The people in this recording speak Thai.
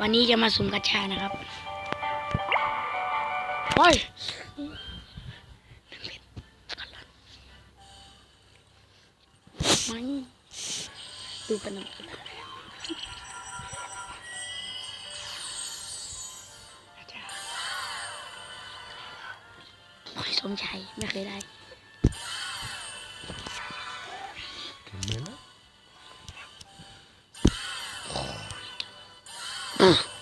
วันนี้จะมาสุ่มกระชานะครับโอ้ยมันดูกันหน่อยโอ้ยสมชัยไม่เคยได้ เ